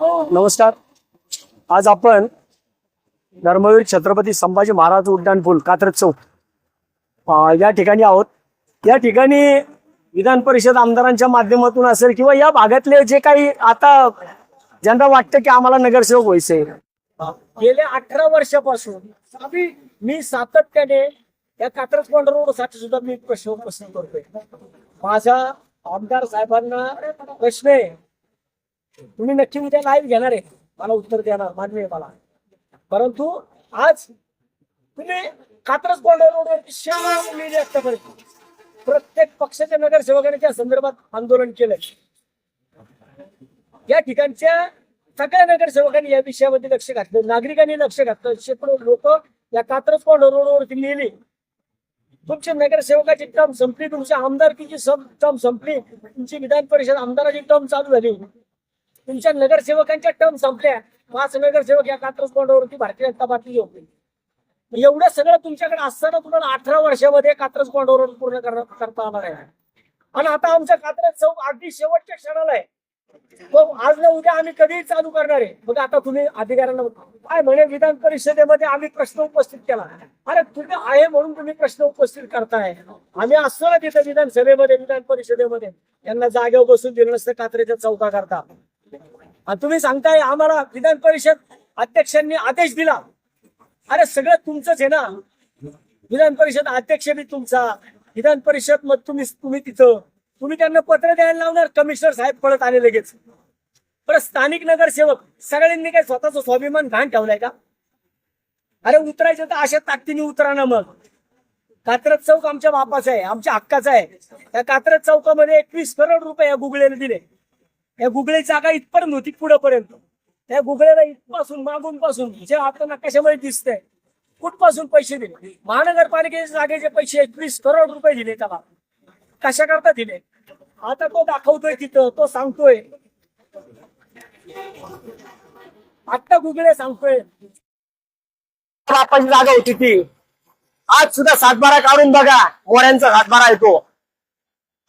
नमस्कार. आज आपण धर्मवीर छत्रपती संभाजी महाराज उड्डाण पूल कात्रज चौक या ठिकाणी आहोत. या ठिकाणी विधान परिषद आमदारांच्या माध्यमातून असेल किंवा या भागातले जे काही आता ज्यांना वाटतं की आम्हाला नगरसेवक व्हायचंय. गेल्या अठरा वर्षापासून मी सातत्याने या कात्रज कोंड रोडसाठी सुद्धा मी प्रश्न उपस्थित करतोय. माझा आमदार साहेबांना प्रश्न आहे तुम्ही नक्की उद्या लाईव्ह घेणार आहे. मला उत्तर देणार मान्य आहे मला. परंतु आज तुम्ही कात्रज कोंडा रोडवरती सेवा लिहिली आतापर्यंत प्रत्येक पक्षाच्या नगरसेवकाने त्या संदर्भात आंदोलन केलंय. या ठिकाणच्या सगळ्या नगरसेवकांनी या विषयामध्ये लक्ष घातलं. नागरिकांनी लक्ष घातलं. शेकडो लोक या कात्रज कोंडा रोडवरती लिहिली तुमच्या नगरसेवकाची टर्म संपली. तुमच्या आमदारकीची टर्म संपली. तुमची विधान परिषद आमदाराची टर्म चालू झाली. तुमच्या नगरसेवकांच्या टर्म संपल्या. पाच नगरसेवक या कात्रज कोंडावरती भारतीय जनता पार्टी होते एवढं सगळं तुमच्याकडे असताना तुम्हाला अठरा वर्षामध्ये कात्रज कोंडावर पूर्ण करता येणार आहे आणि आता आमचा कात्रज चौक अगदी शेवटच्या क्षणाला आहे. मग आज ना उद्या आम्ही कधीही चालू करणार आहे. मग आता तुम्ही अधिकाऱ्यांना काय म्हणे विधान परिषदेमध्ये आम्ही प्रश्न उपस्थित केला. अरे तुम्ही आहे म्हणून तुम्ही प्रश्न उपस्थित करताय. आम्ही असतो ना तिथे विधानसभेमध्ये विधान परिषदेमध्ये यांना जागेवर बसून दिलं नसतं कात्रेच्या चौका करता तुम्ही सांगताय आम्हाला विधान परिषद अध्यक्षांनी आदेश दिला. अरे सगळं तुमचंच आहे ना? विधान परिषद अध्यक्ष बी तुमचा. विधान परिषद मग तुम्ही तुम्ही तिथं. तुम्ही त्यांना पत्र द्यायला लावणार कमिशनर साहेब पळत आले लगेच. परत स्थानिक नगरसेवक सगळ्यांनी काय स्वतःचा स्वाभिमान घाण ठेवलाय का? अरे उतरायचं तर अशा ताकदीने उतरा ना मग. कात्रज चौक आमच्या बापाचा आहे आमच्या हक्काचा आहे. त्या कात्रज चौकामध्ये एकवीस करोड रुपये या गुगळेने दिले. या गुगळे जागा इथपर्यंत होती पुढेपर्यंत. त्या गुगळ्याला इथपासून मागून पासून जे आपल्याला कशामध्ये दिसतंय कुठपासून पैसे दिले? महानगरपालिकेच्या जागेचे पैसे एकवीस करोड रुपये दिले त्याला. कशा करता दिले? आता तो दाखवतोय तिथं तो सांगतोय. आता गुगळे सांगतोय. आपण जागा होती ती. आज सुद्धा सातबारा काढून बघा मोऱ्यांचा सातबारा येतो.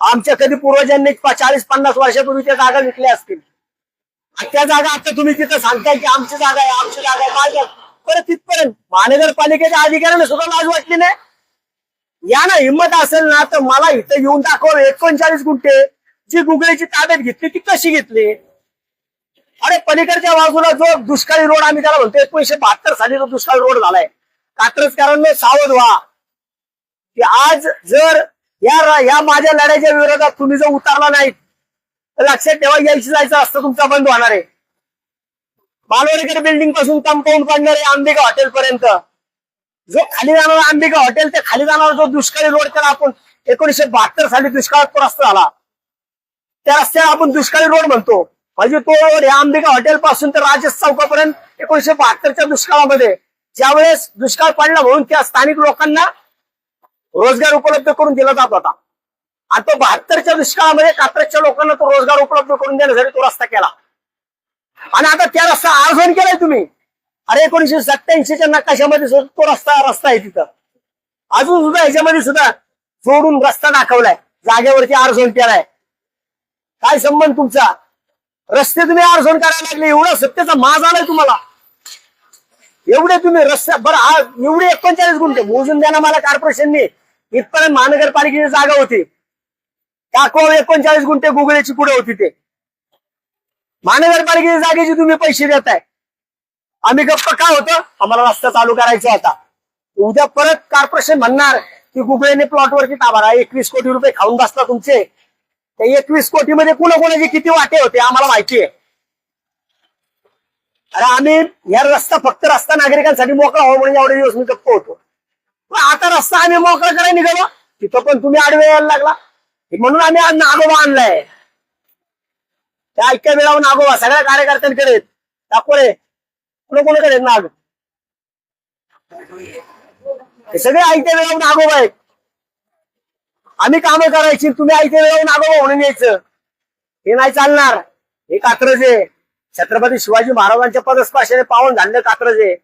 आमच्या कधी पूर्वजांनी चाळीस पन्नास वर्षापूर्वी त्या जागा विकल्या असतील. त्या जागा आता तुम्ही तिथं सांगताय की आमची जागा आहे आमची जागा आहे काय परत तिथपर्यंत. महानगरपालिकेच्या अधिकाऱ्यांना सुद्धा लाज वाटली नाही. या ना हिंमत असेल ना तर मला इथं येऊन दाखव. एकोणचाळीस गुंठे. जी गुगळेची ताब्यात घेतली ती कशी घेतली? अरे पलीकडच्या बाजूला जो दुष्काळी रोड आम्ही त्याला म्हणतो एकोणीशे बहात्तर साली जो दुष्काळी रोड झालाय. कात्रजकरांनो सावध व्हा. की आज जर या या माझ्या लढ्याच्या विरोधात तुम्ही जर उतरला नाही तर लक्षात ठेवा यायची जायचं असतं तुमचा बंद होणार आहे. बालवडीकडे बिल्डिंगपासून कंपाऊंड पडणार आहे आंबिका हॉटेल पर्यंत. जो खाली जाणारा आंबिका हॉटेल ते खाली जाणारा जो दुष्काळी रोड त्याला आपण एकोणीशे बहात्तर साली दुष्काळात रस्ता आला त्या रस्त्याला आपण दुष्काळी रोड म्हणतो. म्हणजे तो रोड या अंबिका हॉटेल पासून तर राजेश चौकापर्यंत एकोणीशे बहात्तरच्या दुष्काळामध्ये. ज्यावेळेस दुष्काळ पडला म्हणून त्या स्थानिक लोकांना रोजगार उपलब्ध करून दिला जात होता. आणि तो बहात्तरच्या दुष्काळामध्ये कात्रजच्या लोकांना तो रोजगार उपलब्ध करून देण्यासाठी तो रस्ता केला. आणि आता त्या रस्ता आरझोन केलाय तुम्ही. अरे एकोणीशे सत्याऐंशीच्या नकाशामध्ये सुद्धा तो रस्ता रस्ता आहे तिथं. अजून सुद्धा ह्याच्यामध्ये सुद्धा जोडून रस्ता दाखवलाय. जागेवरती आरझोन केलाय. काय संबंध तुमचा? रस्ते तुम्ही आरझोन करायला लागले. एवढा सत्तेचा माज आलाय तुम्हाला. एवढे तुम्ही रस्ते बरं एवढे एकोणचाळीस गुंठे. मोजून द्या ना मला कॉर्पोरेशनने इथपर्यंत महानगरपालिकेची जागा होती. टाकवा एकोणचाळीस गुंठे गुगळेची पुढे होती ते. महानगरपालिकेच्या जागेचे तुम्ही पैसे देताय. आम्ही गप्प काय होतं? आम्हाला रस्ता चालू करायचा आता उद्या परत कॉर्पोरेशन म्हणणार की गुगळेने प्लॉटवरती ताबा एकवीस कोटी रुपये खाऊन बसला तुमचे. त्या एकवीस कोटी मध्ये कुणा कोणाचे किती वाटे होते आम्हाला माहिती आहे अरे आम्ही या रस्ता फक्त रस्ता नागरिकांसाठी मोकळा हो म्हणून एवढे दिवस मी गप्प होतो. आता रस्ता आम्ही मोकळा करायला निघालो. तिथं पण तुम्ही आडवे यायला लागला. म्हणून आम्ही आज नागोबा आणलाय. त्या ऐक्या वेळावर नागोबा सगळ्या कार्यकर्त्यांकडे. दाखवले कुणा कोणाकडे नाग? हे सगळे ऐक्या मिळावून नागोबा आहेत. आम्ही कामं करायची तुम्ही ऐक्या वेळावर नागोबा म्हणून यायचं. हे नाही चालणार. हे कात्रज आहे. छत्रपती शिवाजी महाराजांच्या पदस्पर्शाने पावन झालेलं कात्रज आहे.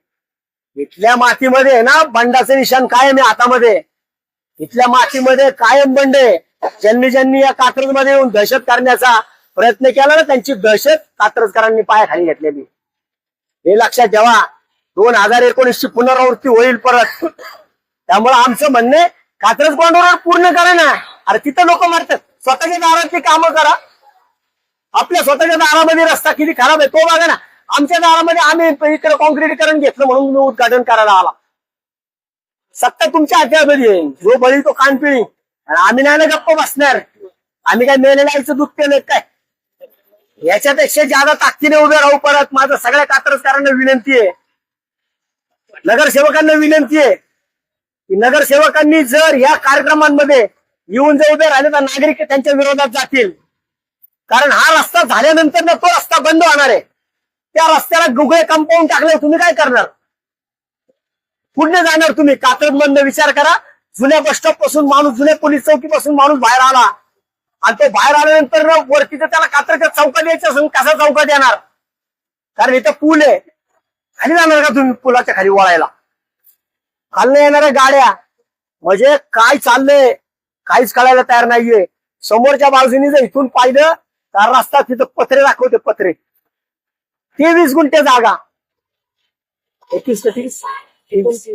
इथल्या मातीमध्ये ना बंडाचं निशाण कायम आहे हातामध्ये. इथल्या मातीमध्ये कायम बंड आहे. ज्यांनी ज्यांनी या कात्रजमध्ये येऊन दहशत करण्याचा प्रयत्न केला ना त्यांची दहशत कात्रजकरांनी पायाखाली घेतलेली. हे लक्षात ठेवा दोन हजार एकोणीस ची पुनरावृत्ती होईल परत. त्यामुळे आमचं म्हणणं कात्रज कॉन्डोर पूर्ण करा ना अरे तिथं लोक मारतात. स्वतःच्या दारातली कामं करा. आपल्या स्वतःच्या दारामध्ये रस्ता किती खराब आहे तो बघा ना. आमच्या दारामध्ये आम्ही इकडे कॉन्क्रीटीकरण घेतलं म्हणून मी उद्घाटन करायला आला. सत्ता तुमच्या हातामध्ये आहे. जो बळी तो कानपिळी आणि आम्ही नाही ना गप्प बसणार. आम्ही काय मेलेल्या आईचं दूध पेलं काय? याच्यापेक्षा ज्यादा ताकदीने उभे राहू परत माझं सगळ्या कात्रजकारांना विनंती आहे. नगरसेवकांना विनंती आहे की नगरसेवकांनी जर या कार्यक्रमांमध्ये येऊन जर उभे राहिले तर नागरिक त्यांच्या विरोधात जातील. कारण हा रस्ता झाल्यानंतर ना तो रस्ता बंद होणार आहे. त्या रस्त्याला गुगळे कंपाऊंड टाकल्यावर तुम्ही काय करणार? पुढे जाणार तुम्ही. कात्रज मधनं विचार करा. जुन्या बस स्टॉपपासून माणूस जुन्या पोलीस चौकी पासून माणूस बाहेर आला. आणि तो बाहेर आल्यानंतर ना वरती तर त्याला कात्रच्या चौकात यायचं असेल कसा चौकात येणार? कारण इथं पूल आहे. खाली जाणार का तुम्ही पुलाच्या खाली वळायला? खाल्लं येणाऱ्या गाड्या. म्हणजे काय चाललंय? काहीच कळायला तयार नाहीये. समोरच्या बाजूने जर इथून पाहिलं तर रस्ता तिथं पत्रे दाखवते पत्रे. तेवीस गुंठे जागा. एकवीस ते तीस. तेवीस.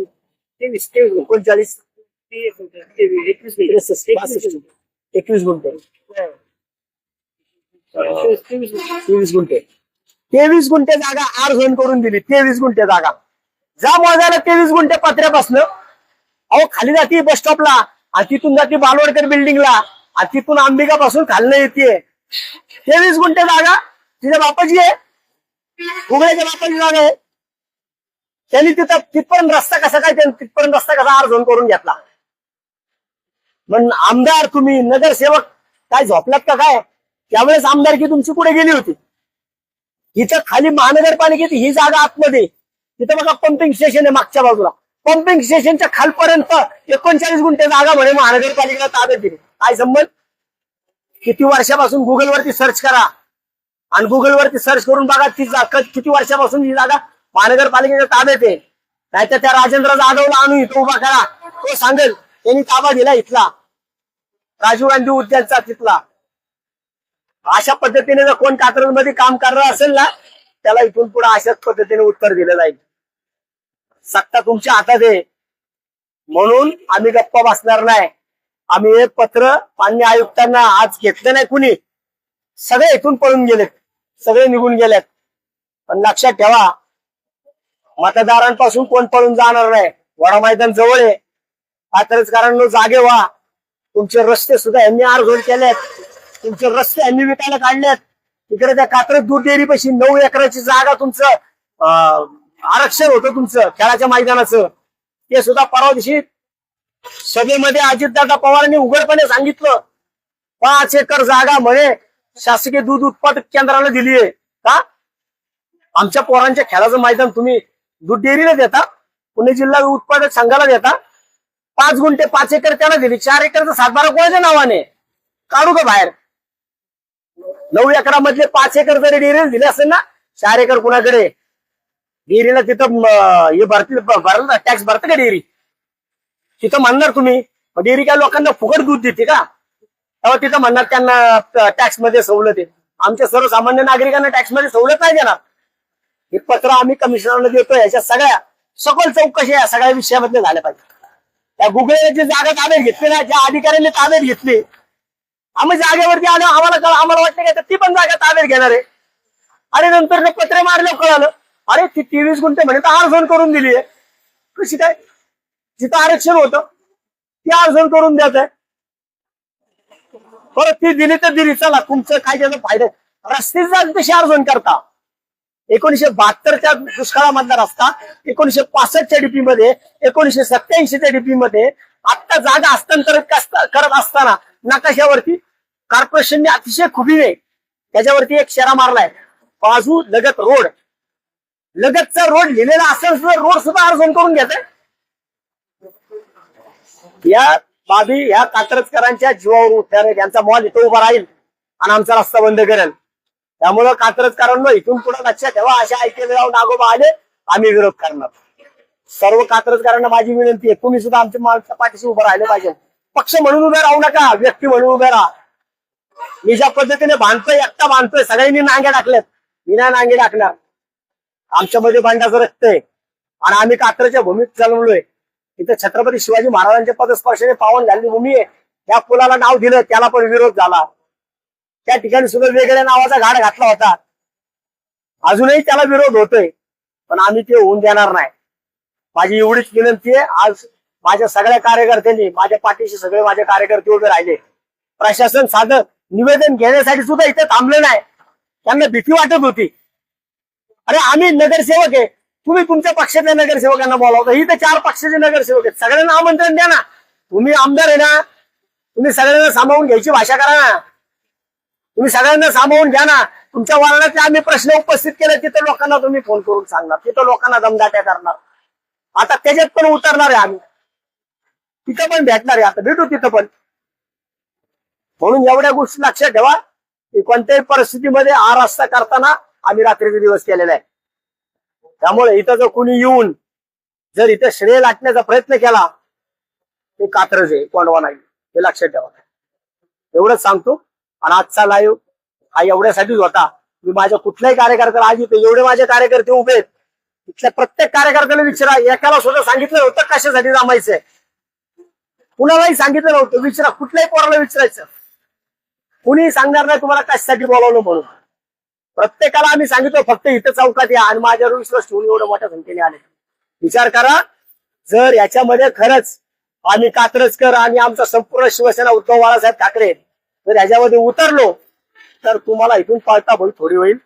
तेवीस तेवीस एकोणचाळीस. एकवीस गुंठे. तेवीस गुंठे. तेवीस गुंठे. जागा आर झोन करून दिली. तेवीस गुंठे जागा. जा मोजायला तेवीस गुंठे पत्र्या बसलं अहो खाली जाते बस स्टॉपला आणि तिथून जाते बालवडकर बिल्डिंगला. आणि तिथून अंबिका पासून खालनं येते तेवीस गुंठे जागा. तिच्या बापाची आहे. उघड्याच्या बापाची जागा आहे त्यांनी तिथं तिथपर्यंत रस्ता कसा काय त्यांनी तिथपर्यंत रस्ता कसा अर्जन करून घेतला. मग आमदार तुम्ही नगरसेवक काय झोपलात का काय? त्यावेळेस आमदारकी तुमची पुढे गेली होती? इथं खाली महानगरपालिकेची ही जागा आतमध्ये. तिथं बघा पंपिंग स्टेशन आहे मागच्या बाजूला. पंपिंग स्टेशनच्या खालपर्यंत एकोणचाळीस गुंठे जागा म्हणे महानगरपालिकेला ताब्यात दिली. काय संबंध? किती वर्षापासून गुगलवरती सर्च करा. आणि गुगलवरती सर्च करून बघा ती जागा किती वर्षापासून ही जागा महानगरपालिकेच्या ताब्यात आहे. नाहीतर त्या राजेंद्र जाधवला आणू इथं उभा करा. तो सांगेल त्यांनी ताबा दिला इथला. राजीव गांधी उद्यानचा तिथला. अशा पद्धतीने जर कोण कात्रजमध्ये काम करणार असेल ना त्याला इथून पुढे अशाच पद्धतीने उत्तर दिलं जाईल. सत्ता तुमच्या हातात आहे. म्हणून आम्ही गप्पा बसणार नाही. आम्ही हे पत्र मान्य आयुक्तांना आज घेतलं नाही कुणी. सगळे इथून पळून गेलेत. सगळे निघून गेलेत. पण लक्षात ठेवा मतदारांपासून कोण पळून जाणार नाही? वडा मैदान जवळ आहे. कात्रजकारांनो जागे व्हा. तुमचे रस्ते सुद्धा यांनी आरघोल केलेत. तुमचे रस्ते यांनी विकायला काढलेत. तिकडे त्या कात्रज दूध डेअरीपाशी नऊ एकराची जागा तुमचं अं, आरक्षण होतं तुमचं खेळाच्या मैदानाचं. ते सुद्धा परवा दिवशी सभेमध्ये अजितदादा पवारांनी उघडपणे सांगितलं. पाच एकर जागा म्हणे शासकीय दूध उत्पादक केंद्राला दिली आहे. का? आमच्या पोरांच्या खेळाचं मैदान तुम्ही दूध डेअरीला देता पुणे जिल्हा उत्पादक संघाला देता पाच गुंठे पाच एकर त्याला दिली चार एकरचा सातबारा कोणाच्या नावाने. काढू का बाहेर? नऊ एकरामधले पाच एकर जरी डेअरीला दिले असेल ना चार एकर कुणाकडे? डेअरीला तिथं हे भरतील भरलं टॅक्स भरतं का डेअरी? तिथं म्हणणार तुम्ही डेअरी काय लोकांना फुकट दूध देते का? तेव्हा तिथं म्हणणार त्यांना टॅक्समध्ये सवलत आहे. आमच्या सर्वसामान्य नागरिकांना टॅक्समध्ये सवलत नाही देणार. हे पत्र आम्ही कमिशनरला देतो याच्या सगळ्या सखोल चौकशी या सगळ्या विषयामध्ये झाल्या पाहिजे. त्या गुगलने जी जागा ताब्यात घेतली ना ज्या अधिकाऱ्यांनी ताब्यात घेतली. आम्ही जागेवरती आलो आम्हाला कळ आम्हाला वाटतं का ती पण जागा ताब्यात घेणार आहे. आणि नंतर पत्रे मारलं कळालं अरे ती तेवीस गुंठे म्हणे तर अर्जण करून दिली आहे कशी काय? जिथं आरक्षण होतं ती अर्जण करून द्यायचं आहे परत ती दिली तर दिली. चला तुमचं काय त्याचा फायदा आहे? कशी अर्जन करता. एकोणीशे बहात्तरच्या दुष्काळामधला रस्ता एकोणीशे पासष्टच्या डीपी मध्ये एकोणीशे सत्याऐंशीच्या डीपी मध्ये आता जागा हस्तांतरित करत असताना नकाशावरती कॉर्पोरेशनने अतिशय खुबीने त्याच्यावरती एक शेरा मारलाय. बाजू लगत रोड. लगतचा रोड लिहिलेला असेल सुद्धा रोड सुद्धा अर्जन करून घेत या बाबी ह्या कात्रजकरांच्या जीवावर उठणारे यांचा मॉल इथं उभा राहील आणि आमचा रस्ता बंद करेल. त्यामुळं कात्रजकारांना इथून पुढे लक्षात ठेवा. अशा ऐकले जाऊन नागोबा आले आम्ही विरोध करणार. सर्व कात्रजकारांना माझी विनंती आहे तुम्ही सुद्धा आमच्या माणसा पाठीशी उभं राहिलं पाहिजे. पक्ष म्हणून उभे राहू नका व्यक्ती म्हणून उभे राहा. मी ज्या पद्धतीने बांधतोय एकटा बांधतोय सगळ्यांनी नांगे टाकल्यात मी नाही नांगे टाकणार. आमच्यामध्ये बांडाचं रक्त आहे. आणि आम्ही कात्रच्या भूमीत चालवलोय इथं छत्रपती शिवाजी महाराजांच्या पदस्पर्शाने पावन झालेली भूमी आहे. त्या पुलाला नाव दिलं त्याला पण विरोध झाला. त्या ठिकाणी सुद्धा वेगळ्या नावाचा घाट घातला होता. अजूनही त्याला विरोध होतोय पण आम्ही ते होऊन देणार नाही. माझी एवढीच विनंती आहे आज माझ्या सगळ्या कार्यकर्त्यांनी माझ्या पाठीशी सगळे माझे कार्यकर्ते उभे राहिले. प्रशासन साधं निवेदन घेण्यासाठी सुद्धा इथे थांबले नाही. त्यांना भीती वाटत होती. अरे आम्ही नगरसेवक आहे तुम्ही तुमच्या पक्षातल्या नगरसेवकांना बोलावता. ही तर चार पक्षाचे नगरसेवक आहेत. सगळ्यांना आमंत्रण द्या ना. तुम्ही आमदार आहे ना. तुम्ही सगळ्यांना सामावून घ्यायची भाषा करा ना. तुम्ही सगळ्यांना सामावून घ्या ना. तुमच्या वारणातले आम्ही प्रश्न उपस्थित केले तिथं लोकांना तुम्ही फोन करून सांगणार. तिथं लोकांना दमदाट्या करणार. आता त्याच्यात पण उतरणार आहे आम्ही. तिथं पण भेटणार आहे आता. भेटू तिथं पण. म्हणून एवढ्या गोष्टी लक्षात ठेवा की कोणत्याही परिस्थितीमध्ये हा रस्ता करताना आम्ही रात्रीचे दिवस केलेला आहे. त्यामुळे इथं जर कुणी येऊन जर इथं श्रेय लाटण्याचा प्रयत्न केला ते कात्रज आहे कोंडवा नाही. हे लक्षात ठेवा. एवढंच सांगतो. आणि आजचा लाईव्ह हा एवढ्यासाठीच होता. मी माझ्या कुठल्याही कार्यकर्त्याला आज येतो एवढे माझे कार्यकर्ते उभे आहेत. इथल्या प्रत्येक कार्यकर्त्याला विचारा. एकाला सुद्धा सांगितलं होतं कशासाठी जमायचंय. कुणालाही सांगितलं नव्हतं. विचारा. कुठल्याही पोराला विचारायचं. कुणी सांगणार नाही तुम्हाला कशासाठी बोलावलं म्हणून. प्रत्येकाला आम्ही सांगितलं फक्त इथं चौकात या आणि माझ्यावर विश्वास ठेवून एवढं मोठ्या संख्येने आले. विचार करा जर याच्यामध्ये खरंच आम्ही कात्रजकर आणि आमचा संपूर्ण शिवसेना उद्धव बाळासाहेब ठाकरे जर याच्यामध्ये उतरलो तर तुम्हाला इथून पळता भोई थोडी होईल.